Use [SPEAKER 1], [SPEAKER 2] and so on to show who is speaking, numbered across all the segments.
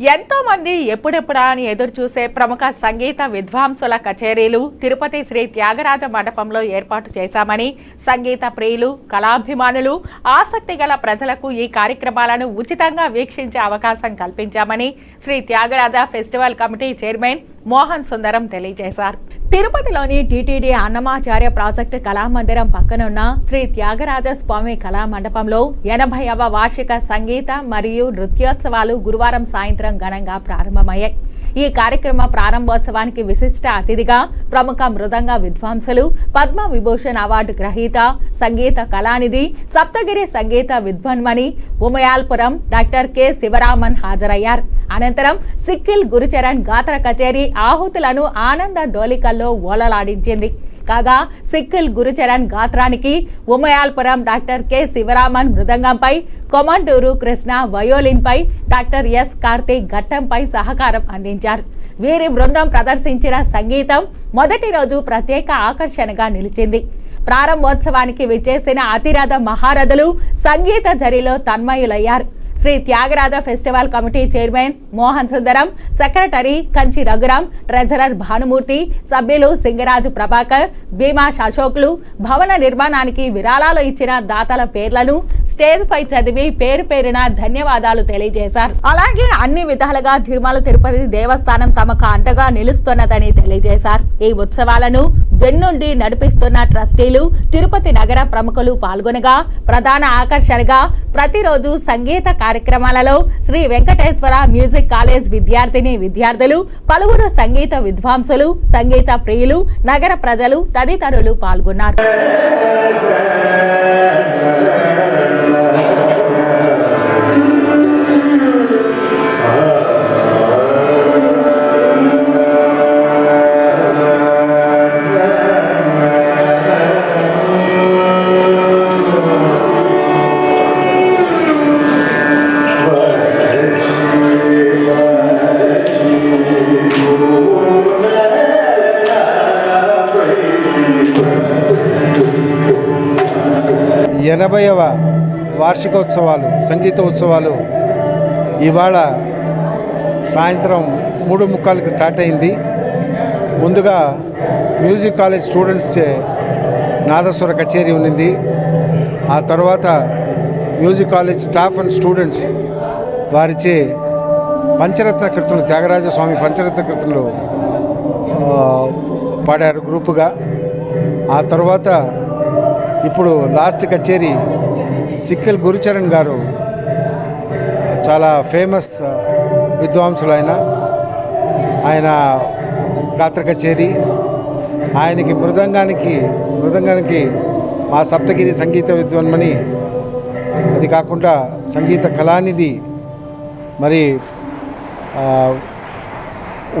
[SPEAKER 1] ఎంతో మంది ఎప్పుడెప్పుడా అని ఎదురు చూసే ప్రముఖ సంగీత విద్వాంసుల కచేరీలు తిరుపతి శ్రీ త్యాగరాజ మండపంలో ఏర్పాటు చేశామని సంగీత ప్రియులు కళాభిమానులు ఆసక్తి గల ప్రజలకు ఈ కార్యక్రమాలను ఉచితంగా వీక్షించే అవకాశం కల్పించామని Shri Tyagaraja festival committee chairman Mohan Sundaram తెలియజేశారు. తిరుపతిలోని టీటీడీ అన్నమాచార్య ప్రాజెక్టు కళామందిరం పక్కనున్న శ్రీ త్యాగరాజ స్వామి కళా మండపంలో ఎనభైవ వార్షిక సంగీత మరియు నృత్యోత్సవాలు గురువారం సాయంత్రం ఘనంగా ప్రారంభమయ్యాయి. ఈ కార్యక్రమ ప్రారంభోత్సవానికి విశిష్ట అతిథిగా ప్రముఖ మృదంగ విద్వాంసులు పద్మ విభూషణ్ అవార్డు గ్రహీత సంగీత కళానిధి సప్తగిరి సంగీత విద్వన్మణి ఉమయాల్పురం డాక్టర్ కె. శివరామన్ హాజరయ్యారు. అనంతరం సిక్కిల్ గురుచరణ్ గాత్ర కచేరీ ఆహుతులను ఆనంద డోలికల్లో ఓలలాడించింది. కాగా సిక్కిల్ గురుచరణ్ గాత్రానికి ఉమయాల్పురం డాక్టర్ కె శివరామన్ మృదంగంపై కొమండూరు కృష్ణ వయోలిన్పై డాక్టర్ ఎస్ కార్తీక్ ఘట్టంపై సహకారం అందించారు. వీరి బృందం ప్రదర్శించిన సంగీతం మొదటి రోజు ప్రత్యేక ఆకర్షణగా నిలిచింది. ప్రారంభోత్సవానికి విచ్చేసిన అతిరథ మహారథులు సంగీత జరిలో తన్మయులయ్యారు. Shri Tyagaraja festival committee chairman Mohan Sundaram secretary Kanchi Raghuram treasurer Bhanumurthy సభ్యులు సింగరాజు ప్రభాకర్ భీమాష్ అశోక్లు భవన నిర్మాణానికి విరాళాలు ఇచ్చిన దాతల పేర్లను స్టేజ్ పై చదివి పేరు పేరున ధన్యవాదాలు తెలియజేశారు. అలాగే అన్ని విధాలుగా తిరుమల తిరుపతి దేవస్థానం తమకు అంతగా నిలుస్తున్నదని తెలియజేశారు. ఈ ఉత్సవాలను వెన్నుండి నడిపిస్తున్న ట్రస్టీలు తిరుపతి నగర ప్రముఖులు పాల్గొనగా ప్రధాన ఆకర్షణగా ప్రతిరోజు సంగీత కార్యక్రమాలలో శ్రీ వెంకటేశ్వర మ్యూజిక్ కాలేజ్ విద్యార్థిని విద్యార్థులు పలువురు సంగీత విద్వాంసులు సంగీత ప్రియులు నగర ప్రజలు తదితరులు పాల్గొన్నారు.
[SPEAKER 2] ఎనభైవ వార్షికోత్సవాలు సంగీత ఉత్సవాలు ఇవాళ సాయంత్రం మూడు ముక్కాలకి స్టార్ట్ అయింది. ముందుగా మ్యూజిక్ కాలేజ్ స్టూడెంట్స్చే నాదస్వర కచేరీ ఉన్నింది. ఆ తర్వాత music college staff and students వారిచే పంచరత్న కీర్తనలు త్యాగరాజ స్వామి పంచరత్న కీర్తనలు పాడారు గ్రూపుగా. ఆ తర్వాత ఇప్పుడు లాస్ట్ కచేరీ సిక్కల్ గురుచరణ్ గారు చాలా ఫేమస్ విద్వాంసులు ఆయన ఆయన గాత్ర కచేరీ. ఆయనకి మృదంగానికి మృదంగానికి మా సప్తగిరి సంగీత విద్వాన్మని అది కాకుండా సంగీత కళానిధి మరి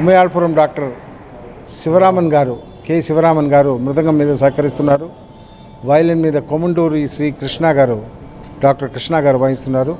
[SPEAKER 2] ఉమయాళ్పురం ఉమయాల్పురం డాక్టర్ శివరామన్ గారు కె శివరామన్ గారు మృదంగం మీద సహకరిస్తున్నారు. వయలిన్ మీద కొమండూరి శ్రీ కృష్ణ గారు డాక్టర్ కృష్ణ గారు వాయిస్తున్నారు